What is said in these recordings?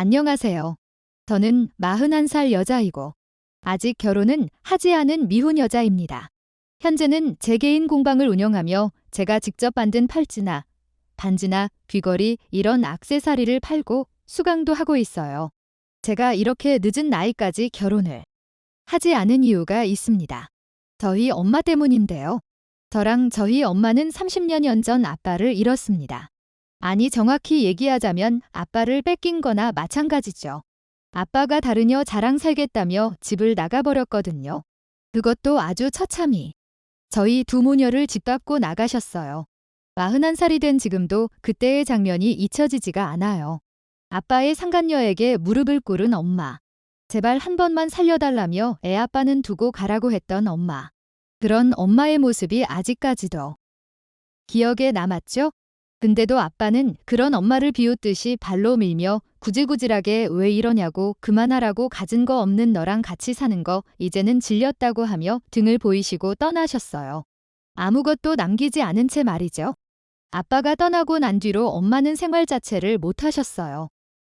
안녕하세요. 저는 41살 여자이고 아직 결혼은 하지 않은 미혼 여자입니다. 현재는 제 개인 공방을 운영하며 제가 직접 만든 팔찌나 반지나 귀걸이 이런 악세사리를 팔고 수강도 하고 있어요. 제가 이렇게 늦은 나이까지 결혼을 하지 않은 이유가 있습니다. 저희 엄마 때문인데요. 저랑 저희 엄마는 30년 전 아빠를 잃었습니다. 아니 정확히 얘기하자면 아빠를 뺏긴 거나 마찬가지죠. 아빠가 여 자랑 살겠다며 집을 나가버렸거든요. 그것도 아주 처참히. 저희 두 모녀를 집값고 나가셨어요. 41살이 된 지금도 그때의 장면이 잊혀지지가 않아요. 아빠의 상간녀에게 무릎을 꿇은 엄마. 제발 한 번만 살려달라며 애 아빠는 두고 가라고 했던 엄마. 그런 엄마의 모습이 아직까지도 기억에 남았죠? 근데도 아빠는 그런 엄마를 비웃듯이 발로 밀며 구질구질하게 왜 이러냐고 그만하라고 가진 거 없는 너랑 같이 사는 거 이제는 질렸다고 하며 등을 보이시고 떠나셨어요. 아무것도 남기지 않은 채 말이죠. 아빠가 떠나고 난 뒤로 엄마는 생활 자체를 못 하셨어요.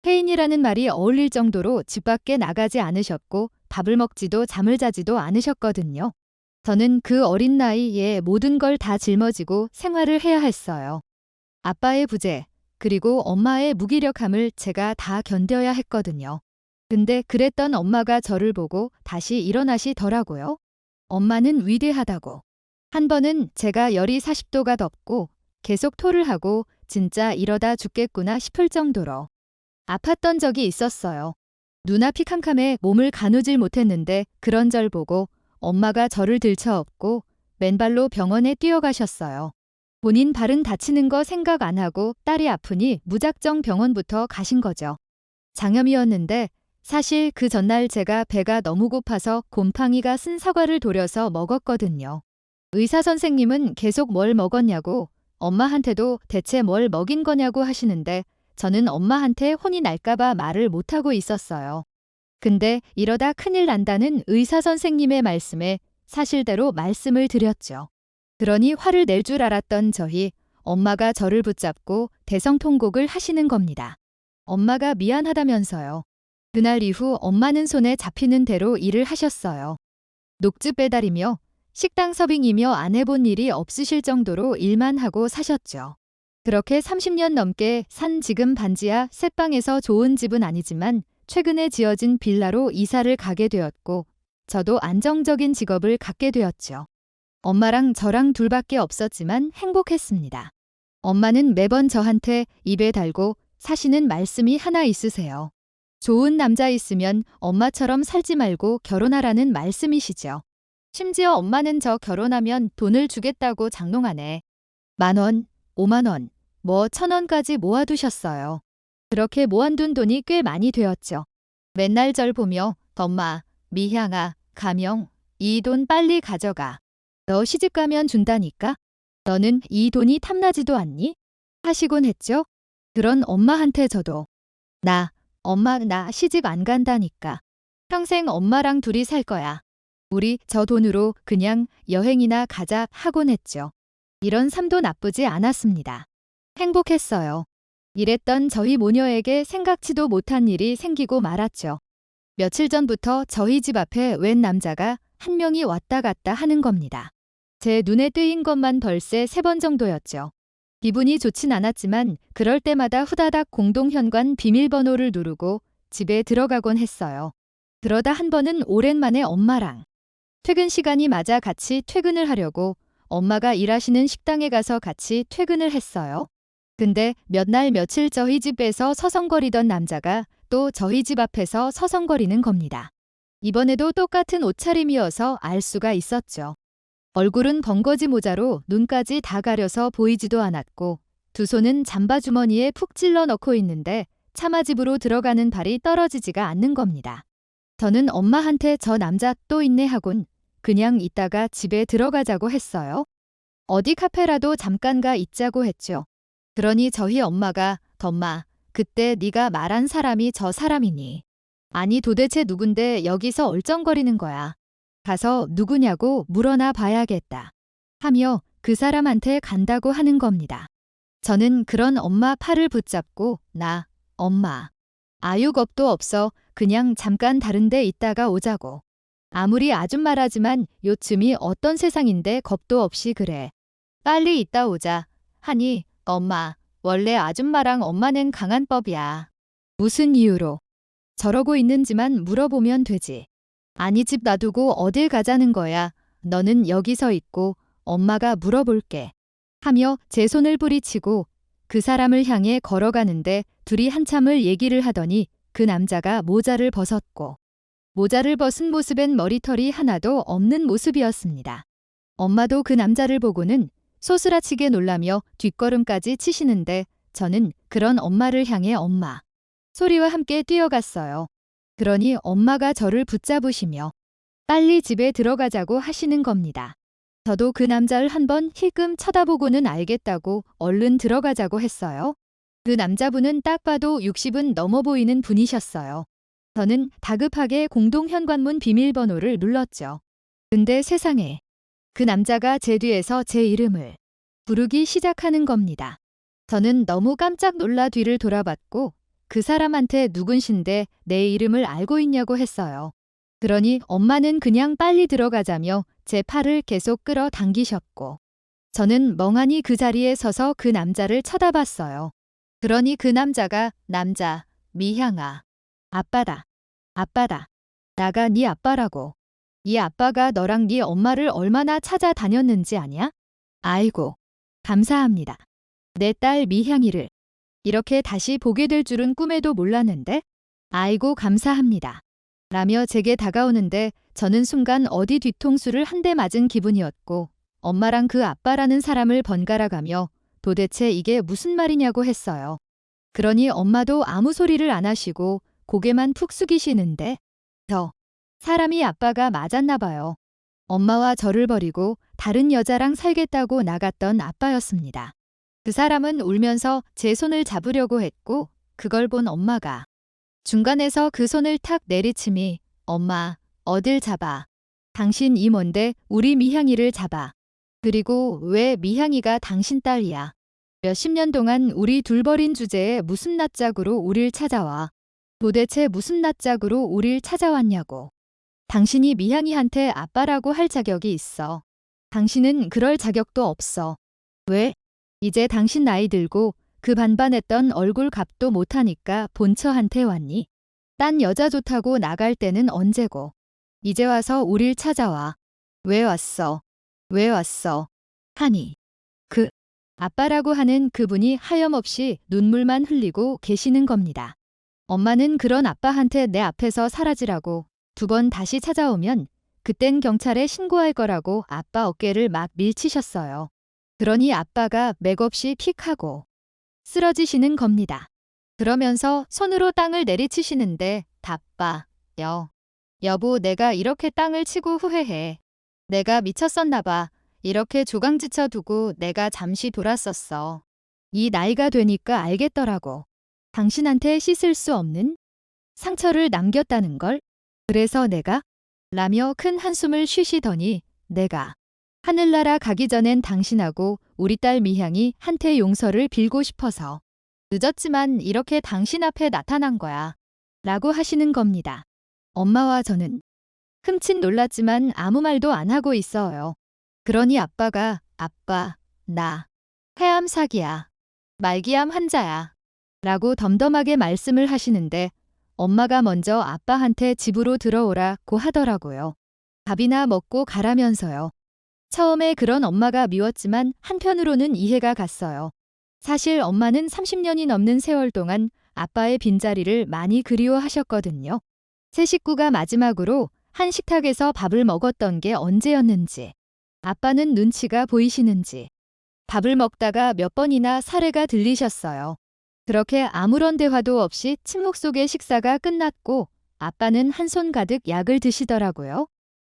폐인이라는 말이 어울릴 정도로 집 밖에 나가지 않으셨고 밥을 먹지도 잠을 자지도 않으셨거든요. 저는 그 어린 나이에 모든 걸 다 짊어지고 생활을 해야 했어요. 아빠의 부재, 그리고 엄마의 무기력함을 제가 다 견뎌야 했거든요. 근데 그랬던 엄마가 저를 보고 다시 일어나시더라고요. 엄마는 위대하다고. 한 번은 제가 열이 40도가 덥고 계속 토를 하고 진짜 이러다 죽겠구나 싶을 정도로 아팠던 적이 있었어요. 눈앞이 캄캄해 몸을 가누질 못했는데 그런 절 보고 엄마가 저를 들쳐업고 맨발로 병원에 뛰어가셨어요. 본인 발은 다치는 거 생각 안 하고 딸이 아프니 무작정 병원부터 가신 거죠. 장염이었는데 사실 그 전날 제가 배가 너무 고파서 곰팡이가 쓴 사과를 도려서 먹었거든요. 의사 선생님은 계속 뭘 먹었냐고 엄마한테도 대체 뭘 먹인 거냐고 하시는데 저는 엄마한테 혼이 날까봐 말을 못하고 있었어요. 근데 이러다 큰일 난다는 의사 선생님의 말씀에 사실대로 말씀을 드렸죠. 그러니 화를 낼 줄 알았던 저희 엄마가 저를 붙잡고 대성통곡을 하시는 겁니다. 엄마가 미안하다면서요. 그날 이후 엄마는 손에 잡히는 대로 일을 하셨어요. 녹즙 배달이며 식당 서빙이며 안 해본 일이 없으실 정도로 일만 하고 사셨죠. 그렇게 30년 넘게 산 지금 반지하 새방에서 좋은 집은 아니지만 최근에 지어진 빌라로 이사를 가게 되었고 저도 안정적인 직업을 갖게 되었죠. 엄마랑 저랑 둘밖에 없었지만 행복했습니다. 엄마는 매번 저한테 입에 달고 사시는 말씀이 하나 있으세요. 좋은 남자 있으면 엄마처럼 살지 말고 결혼하라는 말씀이시죠. 심지어 엄마는 저 결혼하면 돈을 주겠다고 장롱안에 만 원, 오만 원, 뭐 천 원까지 모아두셨어요. 그렇게 모아둔 돈이 꽤 많이 되었죠. 맨날 절 보며 엄마, 미향아, 가명, 이 돈 빨리 가져가. 너 시집 가면 준다니까? 너는 이 돈이 탐나지도 않니? 하시곤 했죠? 그런 엄마한테 저도 나, 엄마 나 시집 안 간다니까. 평생 엄마랑 둘이 살 거야. 우리 저 돈으로 그냥 여행이나 가자 하곤 했죠. 이런 삶도 나쁘지 않았습니다. 행복했어요. 이랬던 저희 모녀에게 생각지도 못한 일이 생기고 말았죠. 며칠 전부터 저희 집 앞에 웬 남자가 한 명이 왔다 갔다 하는 겁니다. 제 눈에 띄인 것만 벌써 세번 정도였죠. 기분이 좋진 않았지만 그럴 때마다 후다닥 공동현관 비밀번호를 누르고 집에 들어가곤 했어요. 그러다 한 번은 오랜만에 엄마랑 퇴근 시간이 맞아 같이 퇴근을 하려고 엄마가 일하시는 식당에 가서 같이 퇴근을 했어요. 근데 몇 날 며칠 저희 집에서 서성거리던 남자가 또 저희 집 앞에서 서성거리는 겁니다. 이번에도 똑같은 옷차림이어서 알 수가 있었죠. 얼굴은 벙거지 모자로 눈까지 다 가려서 보이지도 않았고 두 손은 잠바 주머니에 푹 찔러 넣고 있는데 차마 집으로 들어가는 발이 떨어지지가 않는 겁니다. 저는 엄마한테 저 남자 또 있네 하곤 그냥 있다가 집에 들어가자고 했어요. 어디 카페라도 잠깐 가 있자고 했죠. 그러니 저희 엄마가 덤마 그때 네가 말한 사람이 저 사람이니. 아니 도대체 누군데 여기서 얼쩡거리는 거야. 가서 누구냐고 물어나 봐야겠다. 하며 그 사람한테 간다고 하는 겁니다. 저는 그런 엄마 팔을 붙잡고 나, 엄마. 아유 겁도 없어. 그냥 잠깐 다른데 있다가 오자고. 아무리 아줌마라지만 요즘이 어떤 세상인데 겁도 없이 그래. 빨리 있다 오자. 하니 엄마 원래 아줌마랑 엄마는 강한 법이야. 무슨 이유로? 저러고 있는지만 물어보면 되지. 아니 집 놔두고 어딜 가자는 거야. 너는 여기서 있고 엄마가 물어볼게. 하며 제 손을 뿌리치고 그 사람을 향해 걸어가는데 둘이 한참을 얘기를 하더니 그 남자가 모자를 벗었고 모자를 벗은 모습엔 머리털이 하나도 없는 모습이었습니다. 엄마도 그 남자를 보고는 소스라치게 놀라며 뒷걸음까지 치시는데 저는 그런 엄마를 향해 엄마 소리와 함께 뛰어갔어요. 그러니 엄마가 저를 붙잡으시며 빨리 집에 들어가자고 하시는 겁니다. 저도 그 남자를 한번 힐끔 쳐다보고는 알겠다고 얼른 들어가자고 했어요. 그 남자분은 딱 봐도 60은 넘어 보이는 분이셨어요. 저는 다급하게 공동 현관문 비밀번호를 눌렀죠. 근데 세상에 그 남자가 제 뒤에서 제 이름을 부르기 시작하는 겁니다. 저는 너무 깜짝 놀라 뒤를 돌아봤고 그 사람한테 누군신데 내 이름을 알고 있냐고 했어요. 그러니 엄마는 그냥 빨리 들어가자며 제 팔을 계속 끌어 당기셨고 저는 멍하니 그 자리에 서서 그 남자를 쳐다봤어요. 그러니 그 남자가 남자 미향아 아빠다 아빠다 나가 네 아빠라고 이 아빠가 너랑 네 엄마를 얼마나 찾아다녔는지 아냐? 아이고 감사합니다. 내 딸 미향이를 이렇게 다시 보게 될 줄은 꿈에도 몰랐는데 아이고 감사합니다. 라며 제게 다가오는데 저는 순간 어디 뒤통수를 한 대 맞은 기분이었고 엄마랑 그 아빠라는 사람을 번갈아 가며 도대체 이게 무슨 말이냐고 했어요. 그러니 엄마도 아무 소리를 안 하시고 고개만 푹 숙이시는데 저 사람이 아빠가 맞았나 봐요. 엄마와 저를 버리고 다른 여자랑 살겠다고 나갔던 아빠였습니다. 그 사람은 울면서 제 손을 잡으려고 했고 그걸 본 엄마가 중간에서 그 손을 탁 내리침이 엄마 어딜 잡아? 당신 이 뭔데? 우리 미향이를 잡아. 그리고 왜 미향이가 당신 딸이야? 몇십 년 동안 우리 둘 버린 주제에 무슨 낯짝으로 우릴 찾아와? 도대체 무슨 낯짝으로 우릴 찾아왔냐고. 당신이 미향이한테 아빠라고 할 자격이 있어. 당신은 그럴 자격도 없어. 왜 이제 당신 나이 들고 그 반반했던 얼굴 값도 못하니까 본처한테 왔니? 딴 여자 좋다고 나갈 때는 언제고? 이제 와서 우릴 찾아와. 왜 왔어? 왜 왔어? 하니. 그 아빠라고 하는 그분이 하염없이 눈물만 흘리고 계시는 겁니다. 엄마는 그런 아빠한테 내 앞에서 사라지라고 두 번 다시 찾아오면 그땐 경찰에 신고할 거라고 아빠 어깨를 막 밀치셨어요. 그러니 아빠가 맥없이 픽하고 쓰러지시는 겁니다. 그러면서 손으로 땅을 내리치시는데 답봐, 여. 여보, 내가 이렇게 땅을 치고 후회해. 내가 미쳤었나 봐. 이렇게 조강지쳐 두고 내가 잠시 돌았었어. 이 나이가 되니까 알겠더라고. 당신한테 씻을 수 없는 상처를 남겼다는 걸. 그래서 내가 라며 큰 한숨을 쉬시더니 내가 하늘나라 가기 전엔 당신하고 우리 딸 미향이 한테 용서를 빌고 싶어서 늦었지만 이렇게 당신 앞에 나타난 거야. 라고 하시는 겁니다. 엄마와 저는 흠칫 놀랐지만 아무 말도 안 하고 있어요. 그러니 아빠가 아빠, 나 폐암 사기야. 말기암 환자야. 라고 덤덤하게 말씀을 하시는데 엄마가 먼저 아빠한테 집으로 들어오라고 하더라고요. 밥이나 먹고 가라면서요. 처음에 그런 엄마가 미웠지만 한편으로는 이해가 갔어요. 사실 엄마는 30년이 넘는 세월 동안 아빠의 빈자리를 많이 그리워하셨거든요. 세 식구가 마지막으로 한 식탁에서 밥을 먹었던 게 언제였는지, 아빠는 눈치가 보이시는지, 밥을 먹다가 몇 번이나 사례가 들리셨어요. 그렇게 아무런 대화도 없이 침묵 속의 식사가 끝났고 아빠는 한 손 가득 약을 드시더라고요.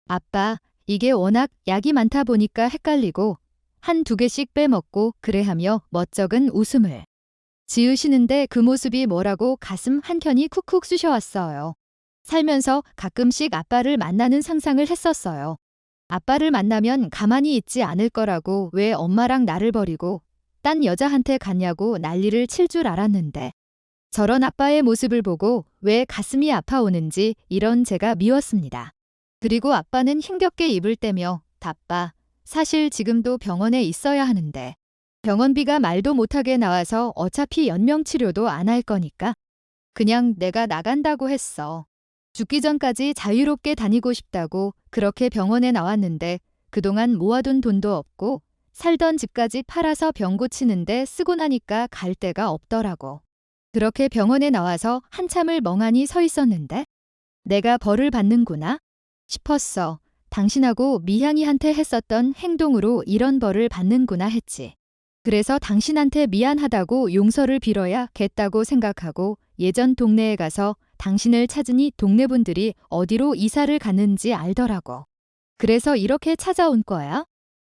아빠, 이게 워낙 약이 많다 보니까 헷갈리고 한 두 개씩 빼먹고 그래 하며 멋쩍은 웃음을 지으시는데 그 모습이 뭐라고 가슴 한켠이 쿡쿡 쑤셔왔어요. 살면서 가끔씩 아빠를 만나는 상상을 했었어요. 아빠를 만나면 가만히 있지 않을 거라고 왜 엄마랑 나를 버리고 딴 여자한테 갔냐고 난리를 칠 줄 알았는데 저런 아빠의 모습을 보고 왜 가슴이 아파오는지 이런 제가 미웠습니다. 그리고 아빠는 힘겹게 입을 떼며 답바 사실 지금도 병원에 있어야 하는데 병원비가 말도 못하게 나와서 어차피 연명 치료도 안 할 거니까 그냥 내가 나간다고 했어. 죽기 전까지 자유롭게 다니고 싶다고 그렇게 병원에 나왔는데 그동안 모아둔 돈도 없고 살던 집까지 팔아서 병 고치는데 쓰고 나니까 갈 데가 없더라고. 그렇게 병원에 나와서 한참을 멍하니 서 있었는데 내가 벌을 받는구나 싶었어. 당신하고 미향이한테 했었던 행동으로 이런 벌을 받는구나 했지. 그래서 당신한테 미안하다고 용서를 빌어야겠다고 생각하고 예전 동네에 가서 당신을 찾으니 동네 분들이 어디로 이사를 갔는지 알더라고. 그래서 이렇게 찾아온 거야.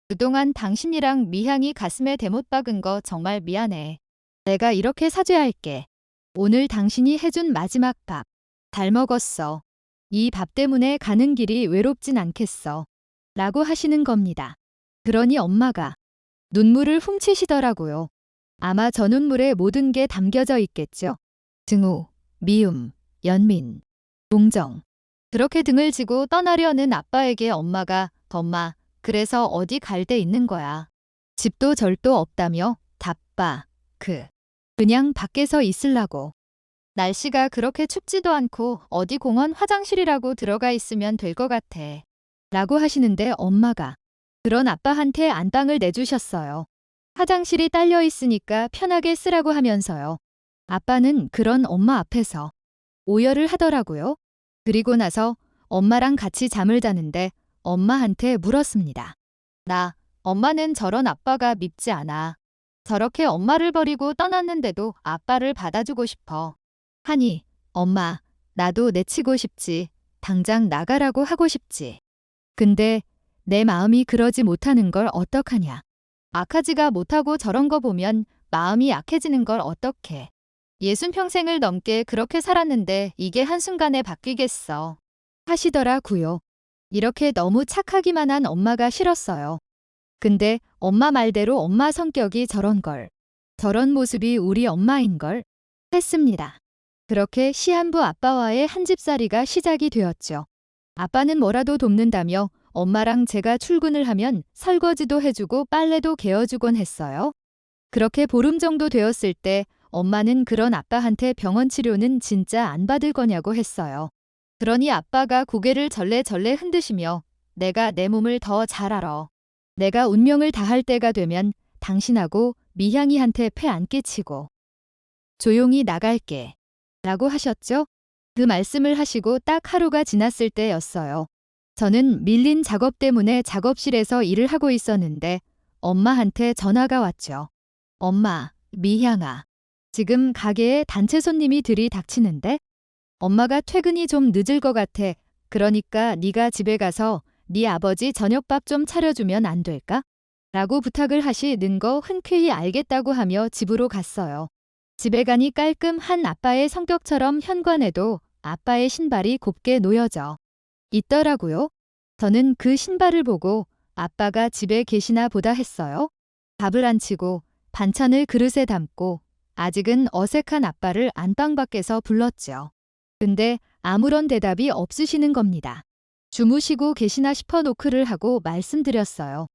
그동안 당신이랑 미향이 가슴에 대못 박은 거 정말 미안해. 내가 이렇게 사죄할게. 오늘 당신이 해준 마지막 밥. 잘 먹었어. 이 밥 때문에 가는 길이 외롭진 않겠어. 라고 하시는 겁니다. 그러니 엄마가 눈물을 훔치시더라고요. 아마 저 눈물에 모든 게 담겨져 있겠죠. 증오, 미움, 연민, 동정. 그렇게 등을 지고 떠나려는 아빠에게 엄마가 엄마, 그래서 어디 갈 데 있는 거야. 집도 절도 없다며 답바, 그. 그냥 밖에서 있을라고. 날씨가 그렇게 춥지도 않고 어디 공원 화장실이라고 들어가 있으면 될 것 같아. 라고 하시는데 엄마가 그런 아빠한테 안방을 내주셨어요. 화장실이 딸려 있으니까 편하게 쓰라고 하면서요. 아빠는 그런 엄마 앞에서 오열을 하더라고요. 그리고 나서 엄마랑 같이 잠을 자는데 엄마한테 물었습니다. 나, 엄마는 저런 아빠가 밉지 않아. 저렇게 엄마를 버리고 떠났는데도 아빠를 받아주고 싶어. 하니, 엄마, 나도 내치고 싶지. 당장 나가라고 하고 싶지. 근데 내 마음이 그러지 못하는 걸 어떡하냐. 악하지가 못하고 저런 거 보면 마음이 약해지는 걸 어떡해. 예순 평생을 넘게 그렇게 살았는데 이게 한순간에 바뀌겠어. 하시더라고요. 이렇게 너무 착하기만 한 엄마가 싫었어요. 근데 엄마 말대로 엄마 성격이 저런 걸. 저런 모습이 우리 엄마인 걸 했습니다. 그렇게 시한부 아빠와의 한 집살이가 시작이 되었죠. 아빠는 뭐라도 돕는다며 엄마랑 제가 출근을 하면 설거지도 해주고 빨래도 개어주곤 했어요. 그렇게 보름 정도 되었을 때 엄마는 그런 아빠한테 병원 치료는 진짜 안 받을 거냐고 했어요. 그러니 아빠가 고개를 절레절레 흔드시며 내가 내 몸을 더 잘 알아. 내가 운명을 다할 때가 되면 당신하고 미향이한테 패안 끼치고 조용히 나갈게. 라고 하셨죠? 그 말씀을 하시고 딱 하루가 지났을 때였어요. 저는 밀린 작업 때문에 작업실에서 일을 하고 있었는데 엄마한테 전화가 왔죠. 엄마, 미향아. 지금 가게에 단체 손님이 들이닥치는데 엄마가 퇴근이 좀 늦을 것 같아. 그러니까 네가 집에 가서 네 아버지 저녁밥 좀 차려주면 안 될까? 라고 부탁을 하시는 거 흔쾌히 알겠다고 하며 집으로 갔어요. 집에 가니 깔끔한 아빠의 성격처럼 현관에도 아빠의 신발이 곱게 놓여져 있더라고요. 저는 그 신발을 보고 아빠가 집에 계시나 보다 했어요. 밥을 안 치고 반찬을 그릇에 담고 아직은 어색한 아빠를 안방 밖에서 불렀죠. 근데 아무런 대답이 없으시는 겁니다. 주무시고 계시나 싶어 노크를 하고 말씀드렸어요.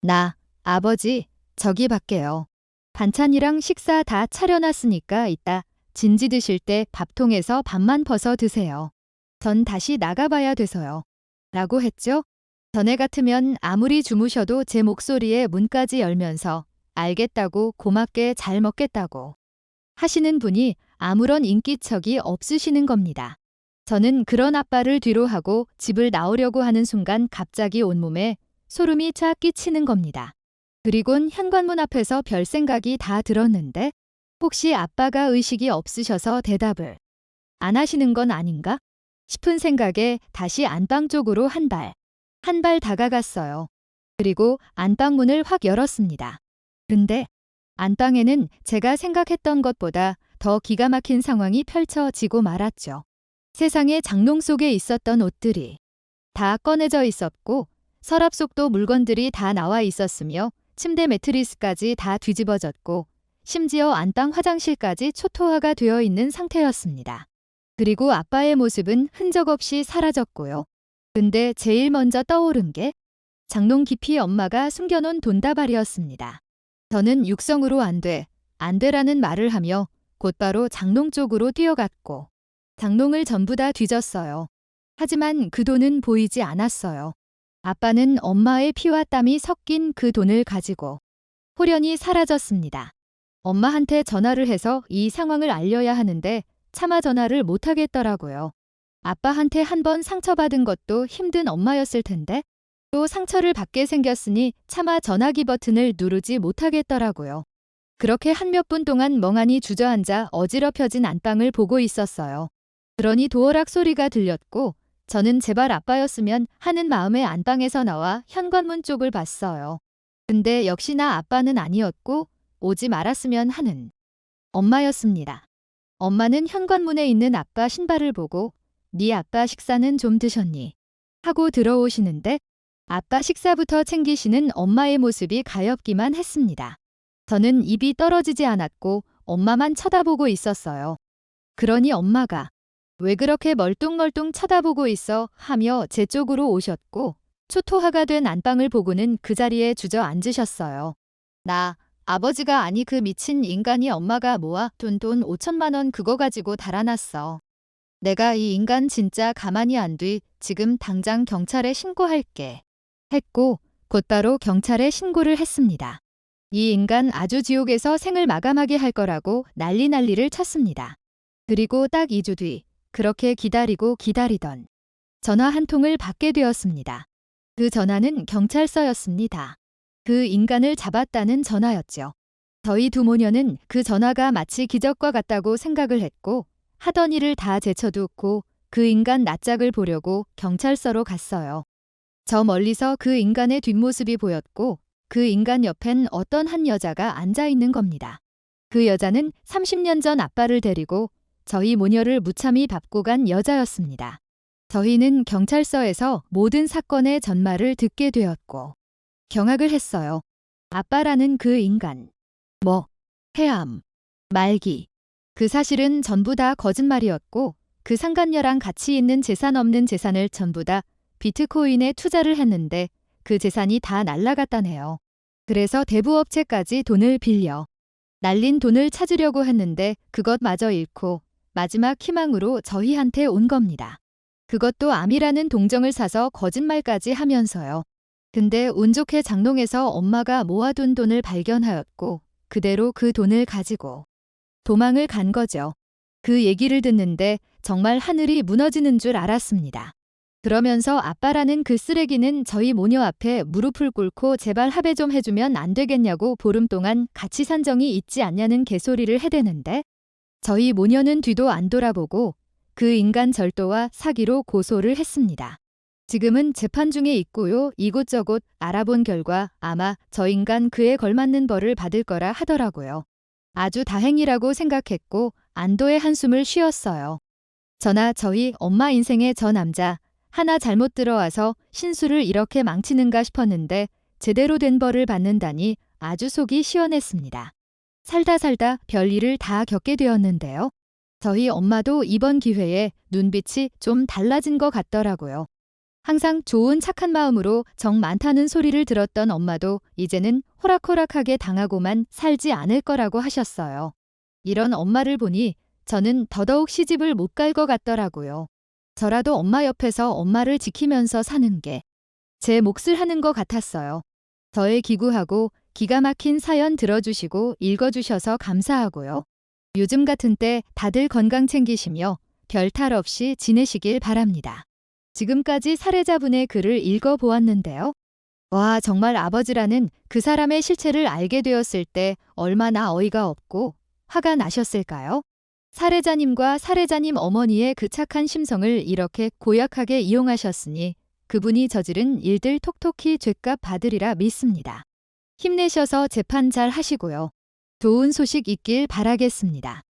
나, 아버지, 저기 밖에요. 반찬이랑 식사 다 차려놨으니까 이따 진지 드실 때 밥통에서 밥만 퍼서 드세요. 전 다시 나가봐야 돼서요. 라고 했죠. 전에 같으면 아무리 주무셔도 제 목소리에 문까지 열면서 알겠다고 고맙게 잘 먹겠다고 하시는 분이 아무런 인기척이 없으시는 겁니다. 저는 그런 아빠를 뒤로 하고 집을 나오려고 하는 순간 갑자기 온몸에 소름이 쫙 끼치는 겁니다. 그리곤 현관문 앞에서 별 생각이 다 들었는데 혹시 아빠가 의식이 없으셔서 대답을 안 하시는 건 아닌가? 싶은 생각에 다시 안방 쪽으로 한 발, 한 발 다가갔어요. 그리고 안방문을 확 열었습니다. 근데 안방에는 제가 생각했던 것보다 더 기가 막힌 상황이 펼쳐지고 말았죠. 세상의 장롱 속에 있었던 옷들이 다 꺼내져 있었고 서랍 속도 물건들이 다 나와 있었으며 침대 매트리스까지 다 뒤집어졌고 심지어 안방 화장실까지 초토화가 되어 있는 상태였습니다. 그리고 아빠의 모습은 흔적 없이 사라졌고요. 근데 제일 먼저 떠오른 게 장롱 깊이 엄마가 숨겨놓은 돈다발이었습니다. 저는 육성으로 안 돼, 안 돼라는 말을 하며 곧바로 장롱 쪽으로 뛰어갔고 장롱을 전부 다 뒤졌어요. 하지만 그 돈은 보이지 않았어요. 아빠는 엄마의 피와 땀이 섞인 그 돈을 가지고 호련히 사라졌습니다. 엄마한테 전화를 해서 이 상황을 알려야 하는데 차마 전화를 못 하겠더라고요. 아빠한테 한 번 상처받은 것도 힘든 엄마였을 텐데 또 상처를 받게 생겼으니 차마 전화기 버튼을 누르지 못하겠더라고요. 그렇게 한 몇 분 동안 멍하니 주저앉아 어지럽혀진 안방을 보고 있었어요. 그러니 도어락 소리가 들렸고 저는 제발 아빠였으면 하는 마음에 안방에서 나와 현관문 쪽을 봤어요. 근데 역시나 아빠는 아니었고 오지 말았으면 하는 엄마였습니다. 엄마는 현관문에 있는 아빠 신발을 보고 네 아빠 식사는 좀 드셨니? 하고 들어오시는데 아빠 식사부터 챙기시는 엄마의 모습이 가엾기만 했습니다. 저는 입이 떨어지지 않았고 엄마만 쳐다보고 있었어요. 그러니 엄마가 왜 그렇게 멀뚱멀뚱 쳐다보고 있어 하며 제 쪽으로 오셨고 초토화가 된 안방을 보고는 그 자리에 주저앉으셨어요. 나 아버지가 아니 그 미친 인간이 엄마가 모아 둔돈 5천만 원 그거 가지고 달아났어. 내가 이 인간 진짜 가만히 안 둬. 지금 당장 경찰에 신고할게. 했고 곧바로 경찰에 신고를 했습니다. 이 인간 아주 지옥에서 생을 마감하게 할 거라고 난리 난리를 쳤습니다. 그리고 딱 2주 뒤 그렇게 기다리고 기다리던 전화 한 통을 받게 되었습니다. 그 전화는 경찰서였습니다. 그 인간을 잡았다는 전화였죠. 저희 두 모녀는 그 전화가 마치 기적과 같다고 생각을 했고 하던 일을 다 제쳐두고 그 인간 낯짝을 보려고 경찰서로 갔어요. 저 멀리서 그 인간의 뒷모습이 보였고 그 인간 옆엔 어떤 한 여자가 앉아 있는 겁니다. 그 여자는 30년 전 아빠를 데리고 저희 모녀를 무참히 밟고 간 여자였습니다. 저희는 경찰서에서 모든 사건의 전말을 듣게 되었고 경악을 했어요. 아빠라는 그 인간. 뭐, 해암, 말기. 그 사실은 전부 다 거짓말이었고 그 상간녀랑 같이 있는 재산 없는 재산을 전부 다 비트코인에 투자를 했는데 그 재산이 다 날라갔다네요. 그래서 대부업체까지 돈을 빌려 날린 돈을 찾으려고 했는데 그것마저 잃고 마지막 희망으로 저희한테 온 겁니다. 그것도 암이라는 동정을 사서 거짓말까지 하면서요. 근데 운 좋게 장롱에서 엄마가 모아둔 돈을 발견하였고 그대로 그 돈을 가지고 도망을 간 거죠. 그 얘기를 듣는데 정말 하늘이 무너지는 줄 알았습니다. 그러면서 아빠라는 그 쓰레기는 저희 모녀 앞에 무릎을 꿇고 제발 합의 좀 해주면 안 되겠냐고 보름 동안 가치 산정이 있지 않냐는 개소리를 해대는데 저희 모녀는 뒤도 안 돌아보고 그 인간 절도와 사기로 고소를 했습니다. 지금은 재판 중에 있고요. 이곳저곳 알아본 결과 아마 저 인간 그에 걸맞는 벌을 받을 거라 하더라고요. 아주 다행이라고 생각했고 안도의 한숨을 쉬었어요. 저나 저희 엄마 인생의 저 남자 하나 잘못 들어와서 신수를 이렇게 망치는가 싶었는데 제대로 된 벌을 받는다니 아주 속이 시원했습니다. 살다 살다 별일을 다 겪게 되었는데요. 저희 엄마도 이번 기회에 눈빛이 좀 달라진 것 같더라고요. 항상 좋은 착한 마음으로 정 많다는 소리를 들었던 엄마도 이제는 호락호락하게 당하고만 살지 않을 거라고 하셨어요. 이런 엄마를 보니 저는 더더욱 시집을 못 갈 것 같더라고요. 저라도 엄마 옆에서 엄마를 지키면서 사는 게 제 몫을 하는 것 같았어요. 저의 기구하고 기가 막힌 사연 들어주시고 읽어주셔서 감사하고요. 요즘 같은 때 다들 건강 챙기시며 별탈 없이 지내시길 바랍니다. 지금까지 사례자분의 글을 읽어보았는데요. 와, 정말 아버지라는 그 사람의 실체를 알게 되었을 때 얼마나 어이가 없고 화가 나셨을까요? 사례자님과 사례자님 어머니의 그 착한 심성을 이렇게 고약하게 이용하셨으니 그분이 저지른 일들 톡톡히 죗값 받으리라 믿습니다. 힘내셔서 재판 잘 하시고요. 좋은 소식 있길 바라겠습니다.